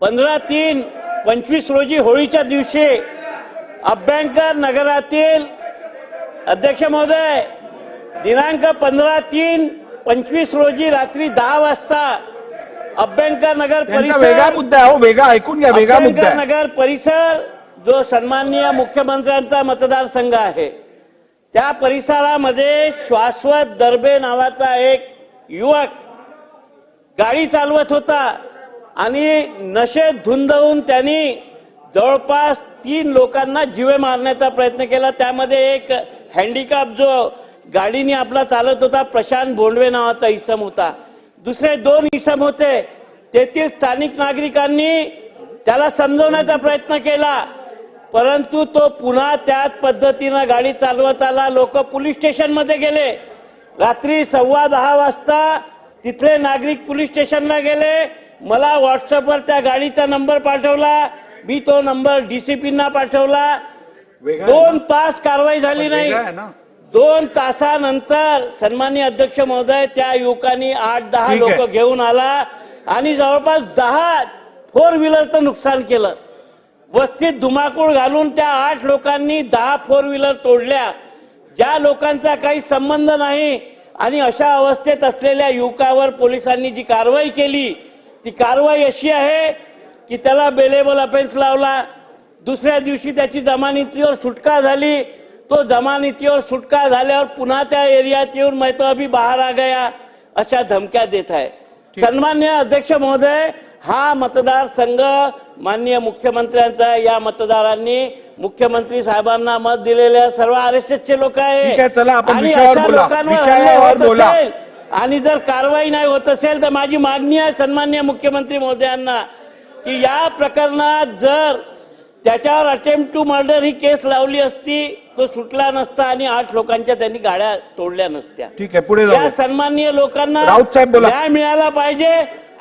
पंधरा तीन पंचवीस रोजी होळीच्या दिवशी अभ्यंकर नगरातील अध्यक्ष महोदय दिनांक पंधरा तीन पंचवीस रोजी रात्री दहा वाजता अभ्यंकर नगर परिसर मुद्दा आहे हो वेगळा ऐकून घ्या वेगळा मुद्दा नगर परिसर जो सन्माननीय मुख्यमंत्र्यांचा मतदारसंघ आहे. त्या परिसरामध्ये शाश्वत दर्बे नावाचा एक युवक गाडी चालवत होता. आणि नशेत धुंदवून त्यांनी जवळपास तीन लोकांना जीवे मारण्याचा प्रयत्न केला. त्यामध्ये एक हँडिकॅप जो गाडीने आपला चालत होता प्रशांत बोंडवे नावाचा इसम होता. दुसरे दोन इसम होते. तेथील स्थानिक नागरिकांनी त्याला समजवण्याचा प्रयत्न केला. परंतु तो पुन्हा त्याच पद्धतीनं गाडी चालवत आला. लोक पोलीस स्टेशनमध्ये गेले. रात्री सव्वा दहा वाजता तिथले नागरिक पोलीस स्टेशनला गेले. मला व्हॉट्सअपवर त्या गाडीचा नंबर पाठवला. मी तो नंबर डीसीपींना पाठवला. दोन तास कारवाई झाली? नाही. दोन तासानंतर सन्माननीय अध्यक्ष महोदय त्या युवकांनी आठ दहा. लोक घेऊन आला आणि जवळपास दहा फोर व्हीलरचं नुकसान केलं. वस्तीत धुमाकूळ घालून त्या आठ लोकांनी दहा फोर व्हीलर तोडल्या. ज्या लोकांचा काही संबंध नाही आणि अशा अवस्थेत असलेल्या युवकावर पोलिसांनी जी कारवाई केली ती कारवाई अशी आहे की त्याला बेलेबल अफेन्स लावला. दुसऱ्या दिवशी त्याची जमानतीवर सुटका झाली. तो जमानतीवर सुटका झाल्यावर पुन्हा त्या एरियात येऊन मैं तो अभी बाहेर आ गया अशा धमक्या देत आहे. सन्मान्य अध्यक्ष महोदय हा मतदारसंघ माननीय मुख्यमंत्र्यांचा या मतदारांनी मुख्यमंत्री साहेबांना मत दिलेल्या सर्व आर एस चे लोक आहे आणि अशा. लोकांवर आणि जर कारवाई नाही होत असेल तर माझी मागणी आहे सन्मान्य मुख्यमंत्री महोदयांना की या प्रकरणात जर त्याच्यावर अटेम्प्ट टू मर्डर ही केस लावली असती तो सुटला नसता आणि आठ लोकांच्या त्यांनी गाड्या तोडल्या नसत्या. ठीक आहे पुढे सन्माननीय लोकांना. न्याय मिळाला पाहिजे.